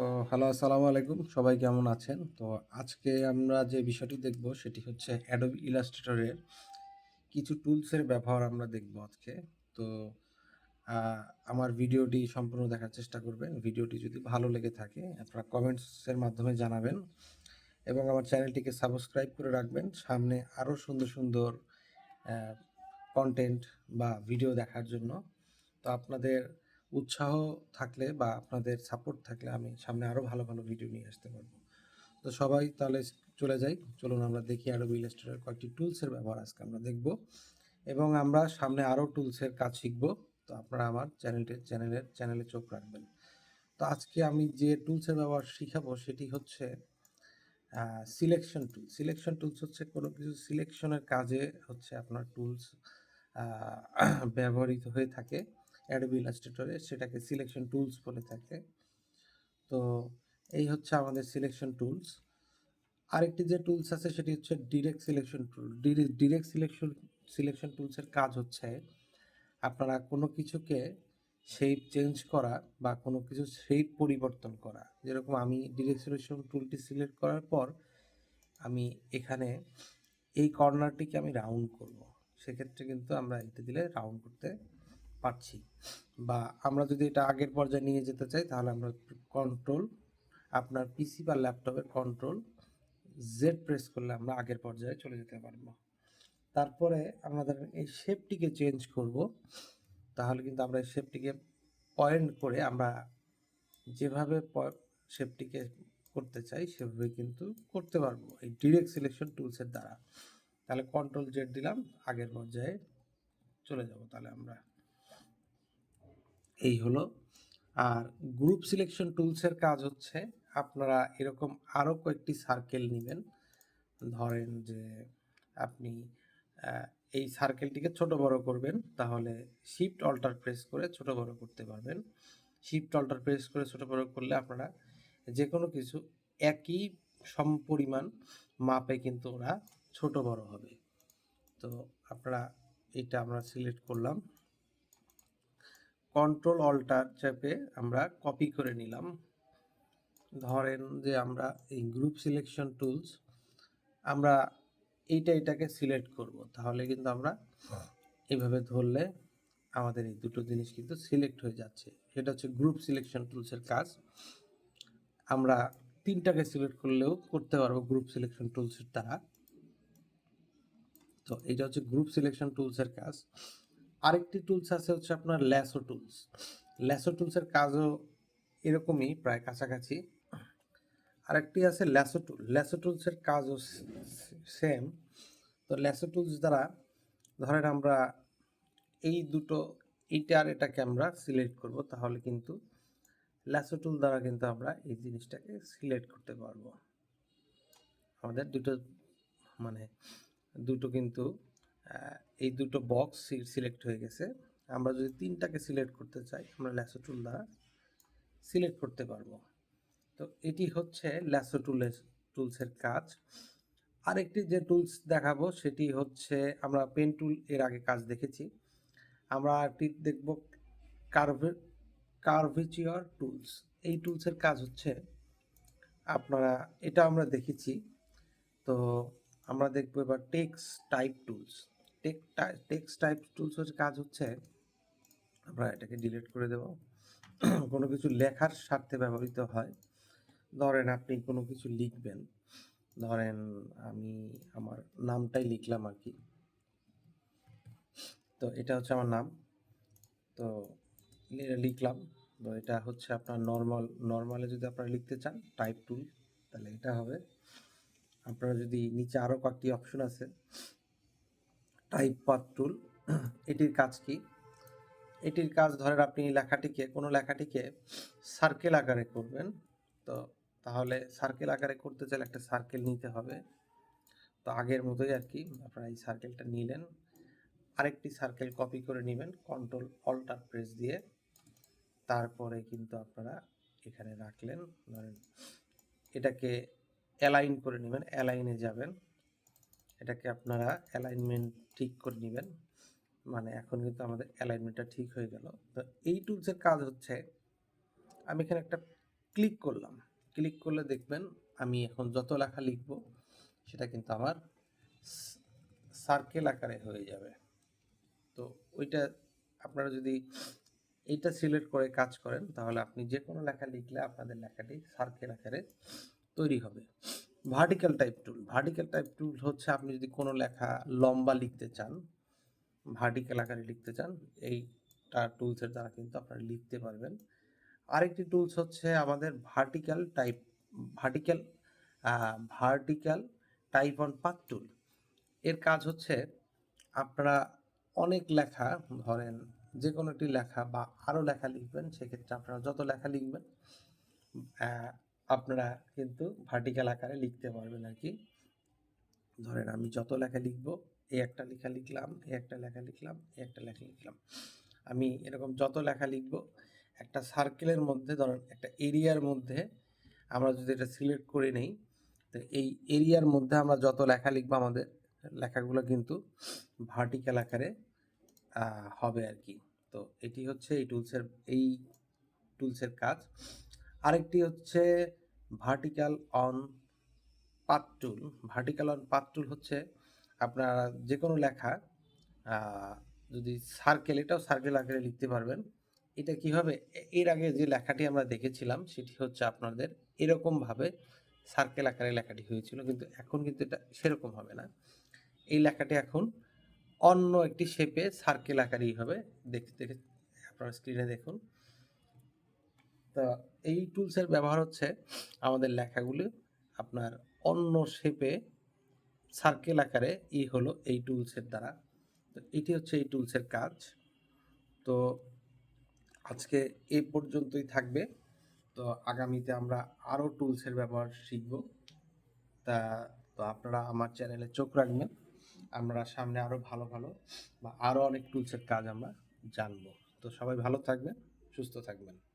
তো হ্যালো, আসসালামু আলাইকুম। সবাই কেমন আছেন? তো আজকে আমরা যে বিষয়টি দেখব সেটি হচ্ছে অ্যাডোবি ইলাস্ট্রেটরের কিছু টুলসের ব্যবহার আমরা দেখব আজকে। তো আমার ভিডিওটি সম্পূর্ণ দেখার চেষ্টা করবেন। ভিডিওটি যদি ভালো লেগে থাকে, আপনারা কমেন্টসের মাধ্যমে জানাবেন এবং আমার চ্যানেলটিকে সাবস্ক্রাইব করে রাখবেন। সামনে আরও সুন্দর সুন্দর কন্টেন্ট বা ভিডিও দেখার জন্য। তো আপনাদের উৎসাহ থাকলে বা আপনাদের সাপোর্ট থাকলে আমি সামনে আরও ভালো ভালো ভিডিও নিয়ে আসতে পারব। তো সবাই তাহলে চলে যাই। চলুন আমরা দেখি অ্যাডোবি ইলাস্ট্রেটরের কয়েকটি টুলসের ব্যবহার আজকে আমরা দেখব এবং আমরা সামনে আরও টুলসের কাজ শিখব। তো আপনারা আমার চ্যানেলটি চ্যানেলের চ্যানেলে চোখ রাখবেন। তো আজকে আমি যে টুলসের ব্যবহার শিখাবো সেটি হচ্ছে সিলেকশন টুল সিলেকশন টুলস হচ্ছে কোনো কিছু সিলেকশনের কাজে হচ্ছে আপনার টুলস ব্যবহৃত হয়ে থাকে। অ্যাডোবি ইলাস্ট্রেটরে সেটাকে সিলেকশন টুলস বলে থাকে। তো এই হচ্ছে আমাদের সিলেকশন টুলস আরেকটি যে টুলস আছে, সেটি হচ্ছে direct selection tool direct selection selection টুলসের কাজ হচ্ছে, আপনারা কোনো কিছুকে শেপ চেঞ্জ করা বা কোনো কিছু শেপ পরিবর্তন করা। যেরকম আমি ডিরেক্ট সিলেকশন টুলটি সিলেক্ট করার পর, আমি এখানে এই কর্নারটিকে আমি রাউন্ড করব। সেক্ষেত্রে কিন্তু আমরা এটা দিলে রাউন্ড করতে পারছি। বা আমরা যদি এটা আগের পর্যায়ে নিয়ে যেতে চাই, তাহলে আমরা কন্ট্রোল আপনার পিসি বা ল্যাপটপের কন্ট্রোল জেড প্রেস করলে আমরা আগের পর্যায়ে চলে যেতে পারব। তারপরে আমাদের এই শেপটিকে চেঞ্জ করব। তাহলে কিন্তু আমরা এই শেপটিকে পয়েন্ট করে আমরা যেভাবে শেপটিকে করতে চাই, সেভাবে কিন্তু করতে পারব এই ডিরেক্ট সিলেকশন টুলসের দ্বারা। তাহলে কন্ট্রোল জেড দিলাম, আগের পর্যায়ে চলে যাব তাহলে আমরা। এই হলো। আর গ্রুপ সিলেকশন টুলসের কাজ হচ্ছে আপনারা এরকম আরও কয়েকটি সার্কেল নেবেন। ধরেন যে আপনি এই সার্কেলটিকে ছোট বড় করবেন, তাহলে শিফট অল্টার প্রেস করে ছোট বড় করতে পারবেন। শিফট অল্টার প্রেস করে ছোট বড় করলে আপনারা যে কোনো কিছু একই সমপরিমাণ মাপে কিন্তু ওরা ছোট বড় হবে। তো আপনারা এটা আমরা সিলেক্ট করলাম। কন্ট্রোল অল্টার চেপে আমরা কপি করে নিলাম। ধরেন যে আমরা এই গ্রুপ সিলেকশন টুলস আমরা এইটা এটাকে সিলেক্ট করব। তাহলে কিন্তু আমরা এইভাবে ধরলে আমাদের এই দুটো জিনিস কিন্তু সিলেক্ট হয়ে যাচ্ছে। এটা হচ্ছে গ্রুপ সিলেকশন টুলসের কাজ। আমরা তিনটাকে সিলেক্ট করলেও করতে পারব গ্রুপ সিলেকশন টুলসের দ্বারা। তো এটা হচ্ছে গ্রুপ সিলেকশন টুলসের কাজ। আরেকটি টুলস আছে হচ্ছে আপনার ল্যাসো টুলস ল্যাসো টুলসের কাজও এরকমই প্রায় কাছাকাছি। আরেকটি আছে ল্যাসো টুল ল্যাসো টুলসের কাজও সেম তো ল্যাসো টুলস দ্বারা ধরেন আমরা এই দুটো, এইটা আর এটাকে আমরা সিলেক্ট করব, তাহলে কিন্তু ল্যাসো টুল দ্বারা কিন্তু আমরা এই জিনিসটাকে সিলেক্ট করতে পারব। আমাদের দুটো মানে দুটো কিন্তু এই দুটো বক্স সিলেক্ট হয়ে গেছে। আমরা যদি তিনটাকে সিলেক্ট করতে চাই, আমরা ল্যাসো টুল দ্বারা সিলেক্ট করতে পারব। তো এটি হচ্ছে ল্যাসো টুলের টুলসের কাজ। আরেকটি যে টুলস দেখাবো, সেটি হচ্ছে আমরা পেন টুল এর আগে কাজ দেখেছি। আমরা একটি দেখব কার্ভে কার্ভেচিওর টুলস এই টুলসের কাজ হচ্ছে আপনারা, এটা আমরা দেখেছি। তো আমরা দেখব এবার text type tools tech text type টুলসের কাজ হচ্ছে, আমরা এটাকে ডিলিট করে দেব। কোনো কিছু লেখার স্বার্থে ব্যবহৃত হয়। ধরেন আপনি কোনো কিছু লিখবেন। ধরেন আমি আমার নামটাই লিখলাম আর কি। তো এটা হচ্ছে আমার নাম। তো লিখলাম। তো এটা হচ্ছে আপনার নর্মাল নর্মালে যদি আপনারা লিখতে চান টাইপ টুল তাহলে এটা হবে। আপনারা যদি নিচে আরও কয়েকটি অপশন আছে টাইপ পাথ টুল এটির কাজ কি? এটির কাজ ধরেন আপনি লেখাটিকে, কোনো লেখাটিকে সার্কেল আকারে করবেন, তো তাহলে সার্কেল আকারে করতে চাইলে একটা সার্কেল নিতে হবে। তো আগের মতোই আর কি, আপনারা এই সার্কেলটা নিলেন। আরেকটি সার্কেল কপি করে নেবেন কন্ট্রোল অল্টার প্রেস দিয়ে। তারপরে কিন্তু আপনারা এখানে রাখলেন, ধরেন এটাকে অ্যালাইন করে নেবেন অ্যালাইনে যাবেন। এটাকে আপনারা অ্যালাইনমেন্ট ঠিক করে নেবেন। মানে এখন কিন্তু আমাদের অ্যালাইনমেন্টটা ঠিক হয়ে গেল। তো এই টুলসের কাজ হচ্ছে, আমি এখানে একটা ক্লিক করলাম। ক্লিক করলে দেখবেন আমি এখন যত লেখা লিখব, সেটা কিন্তু আমার সার্কেল আকারে হয়ে যাবে। তো ওইটা আপনারা যদি এইটা সিলেক্ট করে কাজ করেন, তাহলে আপনি যে কোনো লেখা লিখলে আপনাদের লেখাটি সার্কেল আকারে তৈরি হবে। Vertical type tool vertical type tool হচ্ছে আপনি যদি কোনো লেখা লম্বা লিখতে চান ভার্টিক্যাল আকারে লিখতে চান, এইটা টুলসের দ্বারা কিন্তু আপনারা লিখতে পারবেন। আরেকটি টুলস হচ্ছে আমাদের vertical type vertical vertical type on path tool এর কাজ হচ্ছে আপনারা অনেক লেখা, ধরেন যে কোনো একটি লেখা বা আরও লেখা লিখবেন, সেক্ষেত্রে আপনারা যত লেখা লিখবেন আপনারা কিন্তু ভার্টিক্যাল আকারে লিখতে পারবেন আর কি। ধরেন আমি যত লেখা লিখব এই একটা লেখা লিখলাম এই একটা লেখা লিখলাম এই একটা লেখা লিখলাম। আমি এরকম যত লেখা লিখব, একটা সার্কেলের মধ্যে, ধরেন একটা এরিয়ার মধ্যে আমরা যদি এটা সিলেক্ট করে নেই, তো এই এরিয়ার মধ্যে আমরা যত লেখা লিখব আমাদের লেখাগুলো কিন্তু ভার্টিক্যাল আকারে হবে আর কি। তো এটি হচ্ছে এই টুলসের এই টুলসের কাজ। আরেকটি হচ্ছে vertical on path tool vertical on path tool হচ্ছে আপনারা যে কোনো লেখা যদি সার্কেল এটাও সার্কেল আকারে লিখতে পারবেন। এটা কি হবে? এর আগে যে লেখাটি আমরা দেখেছিলাম, সেটি হচ্ছে আপনাদের এরকমভাবে সার্কেল আকারে লেখাটি হয়েছিল, কিন্তু এখন কিন্তু এটা সেরকম হবে না। এই লেখাটি এখন অন্য একটি শেপে সার্কেল আকারেই হবে। দেখতে, দেখে, আপনারা স্ক্রিনে দেখুন। তো এই টুলসের ব্যবহার হচ্ছে আমাদের লেখাগুলি আপনার অন্য শেপে সার্কেল আকারে ই হলো এই টুলসের দ্বারা। তো এটি হচ্ছে এই টুলসের কাজ। তো আজকে এই পর্যন্তই থাকবে। তো আগামীতে আমরা আরও টুলসের ব্যবহার শিখব। তা, তো আপনারা আমার চ্যানেলে চোখ রাখবেন। আমরা সামনে আরও ভালো ভালো বা আরও অনেক টুলসের কাজ আমরা জানব। তো সবাই ভালো থাকবেন, সুস্থ থাকবেন।